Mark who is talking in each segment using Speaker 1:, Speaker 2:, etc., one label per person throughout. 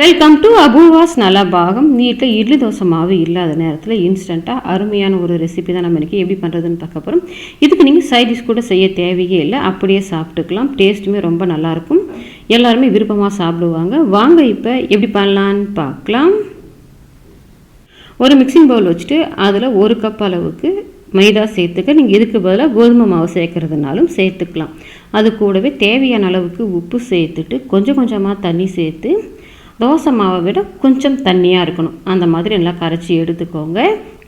Speaker 1: Welcome to Apoorva's பாகம் நீட்டில் இட்லி தோசை மாவு இல்லாத நேரத்தில் இன்ஸ்டண்ட்டாக அருமையான ஒரு ரெசிபி தான் நம்ம இன்றைக்கி எப்படி பண்ணுறதுன்னு பார்க்க போகிறோம் இதுக்கு நீங்கள் சைட் டிஷ் கூட செய்ய தேவையே இல்லை அப்படியே சாப்பிட்டுக்கலாம். டேஸ்ட்டுமே ரொம்ப நல்லாயிருக்கும் எல்லாருமே விருப்பமாக சாப்பிடுவாங்க. வாங்க இப்போ எப்படி பண்ணலான்னு பார்க்கலாம். ஒரு மிக்சிங் பவுல் வச்சுட்டு அதில் ஒரு கப் அளவுக்கு மைதா சேர்த்துக்க. நீங்கள் இதுக்கு பதிலாக கோதுமை மாவு சேர்க்குறதுனாலும் சேர்த்துக்கலாம். அது கூடவே தேவையான அளவுக்கு உப்பு சேர்த்துட்டு கொஞ்சம் கொஞ்சமாக தண்ணி சேர்த்து தோசை மாவை விட கொஞ்சம் தண்ணியாக இருக்கணும். அந்த மாதிரி நல்லா கரைச்சி எடுத்துக்கோங்க.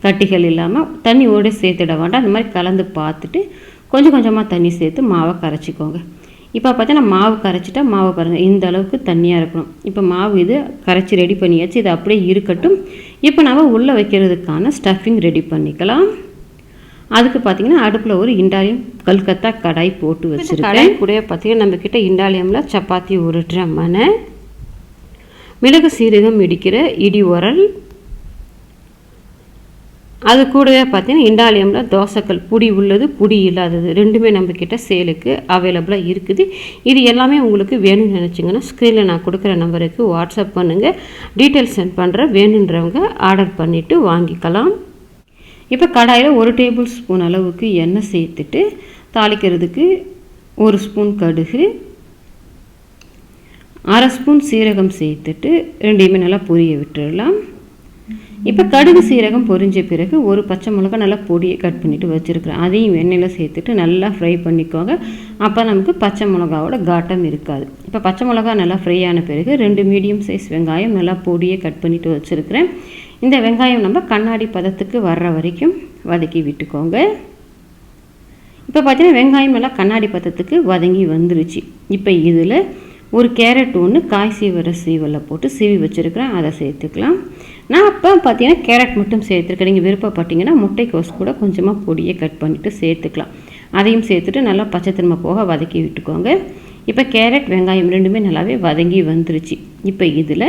Speaker 1: கட்டிகள் இல்லாமல் தண்ணி ஓடி சேர்த்துட வேண்டாம். அந்த மாதிரி கலந்து பார்த்துட்டு கொஞ்சம் கொஞ்சமாக தண்ணி சேர்த்து மாவை கரைச்சிக்கோங்க. இப்போ பார்த்தீங்கன்னா மாவு கரைச்சிட்டா மாவு பாருங்கள் இந்த அளவுக்கு தண்ணியாக இருக்கணும். இப்போ மாவு இது கரைச்சி ரெடி பண்ணியாச்சு. இது அப்படியே இருக்கட்டும். இப்போ நம்ம உள்ளே வைக்கிறதுக்கான ஸ்டஃபிங் ரெடி பண்ணிக்கலாம். அதுக்கு பார்த்தீங்கன்னா அடுப்பில் ஒரு இண்டாலியம் கல்கத்தா கடாய் போட்டு வச்சுருக்கேன். கடாய் கூட பார்த்தீங்கன்னா நம்மக்கிட்ட இண்டாலியமில் சப்பாத்தி உருட்டுற மனை மிளகு சீரகம் இடிக்கிற இடி உரல். அது கூடவே பார்த்தீங்கன்னா இண்டாலியமில் தோசைக்கல் புடி உள்ளது புடி இல்லாதது ரெண்டுமே நம்மக்கிட்ட சேலுக்கு அவைலபிளாக இருக்குது. இது எல்லாமே உங்களுக்கு வேணும்னு நினச்சிங்கன்னா ஸ்க்ரீனில் நான் கொடுக்குற நம்பருக்கு வாட்ஸ்அப் பண்ணுங்கள் டீட்டெயில்ஸ் சென்ட் பண்ணுறேன் வேணுன்றவங்க ஆர்டர் பண்ணிவிட்டு வாங்கிக்கலாம். இப்போ கடாயில் ஒரு டேபிள் ஸ்பூன் அளவுக்கு எண்ணெய் சேர்த்துட்டு தாளிக்கிறதுக்கு ஒரு ஸ்பூன் கடுகு அரை ஸ்பூன் சீரகம் சேர்த்துட்டு ரெண்டையுமே நல்லா பொரிய விட்டுடலாம். இப்போ கடுகு சீரகம் பொரிஞ்ச பிறகு ஒரு பச்சை மிளகா நல்லா பொடியை கட் பண்ணிவிட்டு வச்சுருக்கிறேன். அதையும் எண்ணெயில் சேர்த்துட்டு நல்லா ஃப்ரை பண்ணிக்கோங்க. அப்போ நமக்கு பச்சை மிளகாவோட காட்டம் இருக்காது. இப்போ பச்சை மிளகா நல்லா ஃப்ரை ஆன பிறகு ரெண்டு மீடியம் சைஸ் வெங்காயம் நல்லா பொடியை கட் பண்ணிவிட்டு வச்சுருக்கிறேன். இந்த வெங்காயம் நம்ம கண்ணாடி பதத்துக்கு வர்ற வரைக்கும் வதக்கி விட்டுக்கோங்க. இப்போ பார்த்தீங்கன்னா வெங்காயம் நல்லா கண்ணாடி பதத்துக்கு வதங்கி வந்துருச்சு. இப்போ இதில் ஒரு கேரட் ஒன்று காய் சீவர சீவலில் போட்டு சீவி வச்சுருக்கிறேன். அதை சேர்த்துக்கலாம். நான் அப்போ பார்த்தீங்கன்னா கேரட் மட்டும் சேர்த்துருக்கேன். நீங்கள் விருப்பப்பட்டீங்கன்னா முட்டைக்கோஸ் கூட கொஞ்சமாக பொடியை கட் பண்ணிவிட்டு சேர்த்துக்கலாம். அதையும் சேர்த்துட்டு நல்லா பச்சை திரும்ப போக வதக்கி விட்டுக்கோங்க. இப்போ கேரட் வெங்காயம் ரெண்டுமே நல்லாவே வதங்கி வந்துருச்சு. இப்போ இதில்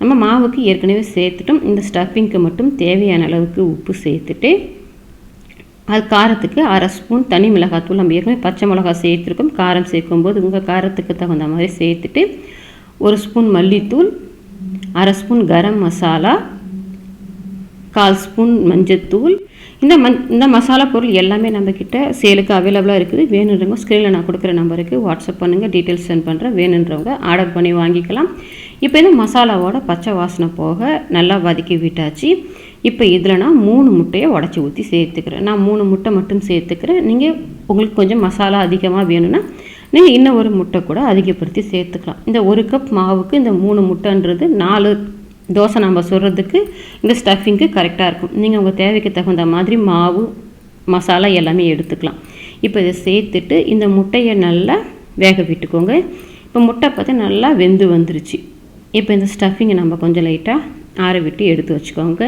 Speaker 1: நம்ம மாவுக்கு ஏற்கனவே சேர்த்துட்டோம். இந்த ஸ்டஃபிங்க்கு மட்டும் தேவையான அளவுக்கு உப்பு சேர்த்துட்டு அது காரத்துக்கு அரை ஸ்பூன் தனி மிளகாத்தூள். நம்ம ஏற்கனவே பச்சை மிளகாய் சேர்த்துருக்கோம். காரம் சேர்க்கும்போது உங்கள் காரத்துக்கு தகுந்த மாதிரி சேர்த்துட்டு ஒரு ஸ்பூன் மல்லித்தூள் அரை ஸ்பூன் கரம் மசாலா கால் ஸ்பூன் மஞ்சத்தூள். இந்த மண் இந்த மசாலா பொருள் எல்லாமே நம்மக்கிட்ட சேலுக்கு அவைலபிளாக இருக்குது. வேணுன்றவங்க ஸ்க்ரீனில் நான் கொடுக்குற நம்பருக்கு வாட்ஸ்அப் பண்ணுங்கள் டீட்டெயில்ஸ் சென்ட் பண்ணுறேன் வேணுன்றவங்க ஆர்டர் பண்ணி வாங்கிக்கலாம். இப்போ இந்த மசாலாவோட பச்சை வாசனை போக நல்லா வதக்கி விட்டாச்சு. இப்போ இதில் நான் மூணு முட்டையை உடச்சி ஊற்றி சேர்த்துக்கிறேன். நான் மூணு முட்டை மட்டும் சேர்த்துக்கிறேன். நீங்கள் உங்களுக்கு கொஞ்சம் மசாலா அதிகமாக வேணும்னா நீங்கள் இன்னும் ஒரு முட்டை கூட அதிகப்படுத்தி சேர்த்துக்கலாம். இந்த ஒரு கப் மாவுக்கு இந்த மூணு முட்டைன்றது நாலு தோசை நம்ம சுடுறதுக்கு இந்த ஸ்டஃபிங்க்கு கரெக்டாக இருக்கும். நீங்கள் உங்கள் தேவைக்கு தகுந்த மாதிரி மாவு மசாலா எல்லாமே எடுத்துக்கலாம். இப்போ இதை சேர்த்துட்டு இந்த முட்டையை நல்லா வேக விட்டுக்கோங்க. இப்போ முட்டை பார்த்து நல்லா வெந்து வந்துருச்சு. இப்போ இந்த ஸ்டஃபிங்கை நம்ம கொஞ்சம் லைட்டாக ஆற விட்டு எடுத்து வச்சுக்கோங்க.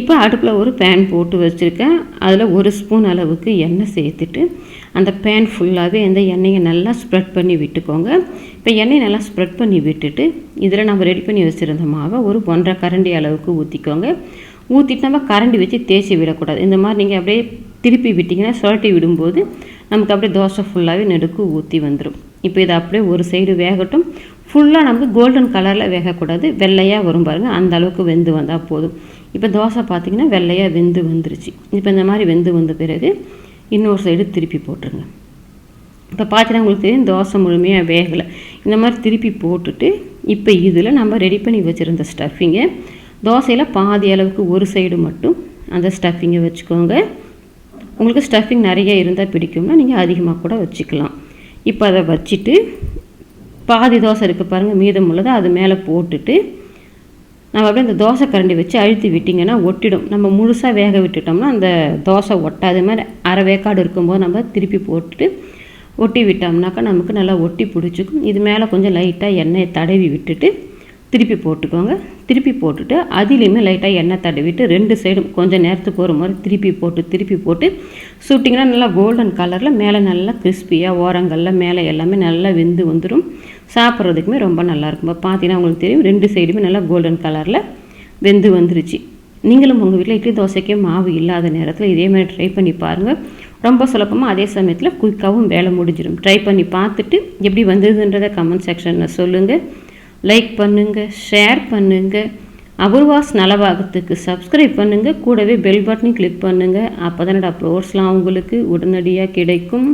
Speaker 1: இப்போ அடுப்பில் ஒரு பேன் போட்டு வச்சுருக்கேன். அதில் ஒரு ஸ்பூன் அளவுக்கு எண்ணெய் சேர்த்துட்டு அந்த பேன் ஃபுல்லாகவே அந்த எண்ணெயை நல்லா ஸ்ப்ரெட் பண்ணி விட்டுக்கோங்க. இப்போ எண்ணெய் நல்லா ஸ்ப்ரெட் பண்ணி விட்டுட்டு இதில் நம்ம ரெடி பண்ணி வச்சுருந்த மாவை ஒரு ஒன்றரை கரண்டி அளவுக்கு ஊற்றிக்கோங்க ஊற்றிட்டு நம்ம கரண்டி வச்சு தேய்ச்சி விடக்கூடாது. இந்த மாதிரி நீங்கள் அப்படியே திருப்பி விட்டிங்கன்னா சுரட்டி விடும்போது நமக்கு அப்படியே தோசை ஃபுல்லாகவே நெடுக்கு ஊற்றி வந்துடும் இப்போ இதை அப்படியே ஒரு சைடு வேகட்டும். ஃபுல்லாக நமக்கு கோல்டன் கலரில் வேகக்கூடாது. வெள்ளையாக வரும் பாருங்கள் அந்த அளவுக்கு வெந்து வந்தால் போதும். இப்போ தோசை பார்த்திங்கன்னா வெள்ளையாக வெந்து வந்துருச்சு. இப்போ இந்த மாதிரி வெந்து வந்த பிறகு இன்னொரு சைடு திருப்பி போட்டுருங்க. இப்போ பார்த்தீங்கன்னா உங்களுக்கு தெரியும் தோசை முழுமையாக வேகலை. இந்த மாதிரி திருப்பி போட்டுட்டு இப்போ இதில் நம்ம ரெடி பண்ணி வச்சுருந்த ஸ்டஃபிங்கை தோசையில் பாதி அளவுக்கு ஒரு சைடு மட்டும் அந்த ஸ்டஃபிங்கை வச்சுக்கோங்க. உங்களுக்கு ஸ்டஃபிங் நிறைய இருந்தால் பிடிக்கும்னா நீங்கள் அதிகமாக கூட வச்சுக்கலாம். இப்போ அதை வச்சுட்டு பாதி தோசை இருக்குது பாருங்கள் மீதம் உள்ளதை அது மேலே போட்டுட்டு நம்ம அப்படியே அந்த தோசை கரண்டி வச்சு அழுத்தி விட்டிங்கன்னா ஒட்டிடும். நம்ம முழுசாக வேக விட்டுட்டோம்னா அந்த தோசை ஒட்டாத. மாதிரி அரை வேக்காடு இருக்கும்போது நம்ம திருப்பி போட்டுட்டு ஒட்டி விட்டோம்னாக்கா நமக்கு நல்லா ஒட்டி பிடிச்சிக்கும். இது மேலே கொஞ்சம் லைட்டாக எண்ணெயை தடவி விட்டுட்டு திருப்பி போட்டுக்கோங்க. திருப்பி போட்டுட்டு அதுலேயுமே லைட்டாக எண்ணெய் தடவிட்டு ரெண்டு சைடும் கொஞ்சம் நேரத்துக்கு ஒரு மாதிரி திருப்பி போட்டு திருப்பி போட்டு சுட்டிங்கன்னா நல்லா கோல்டன் கலரில் மேலே நல்லா கிறிஸ்பியாக ஓரங்களில் மேலே எல்லாமே நல்லா வெந்து வந்துடும் சாப்பிட்றதுக்குமே ரொம்ப நல்லாயிருக்கும் இப்போ பார்த்தீங்கன்னா உங்களுக்கு தெரியும் ரெண்டு சைடுமே நல்லா கோல்டன் கலரில் வெந்து வந்துருச்சு. நீங்களும் உங்கள் வீட்டில் இட்லி தோசைக்கே மாவு இல்லாத நேரத்தில் இதே மாதிரி ட்ரை பண்ணி பாருங்கள் ரொம்ப சுலபமாக அதே சமயத்தில் குயிக்காகவும் வேலை முடிஞ்சிடும் ட்ரை பண்ணி பார்த்துட்டு எப்படி வந்ததுன்றதை கமெண்ட் செக்ஷனில் சொல்லுங்கள் லைக் பண்ணுங்கள் ஷேர் பண்ணுங்கள் அபூர்வாஸ் நலவாகத்துக்கு சப்ஸ்கிரைப் பண்ணுங்கள் கூடவே பெல் பட்டனையும் கிளிக் பண்ணுங்கள் அப்போ தான் அப்லோட்ஸ்லாம் உங்களுக்கு உடனடியாக கிடைக்கும்.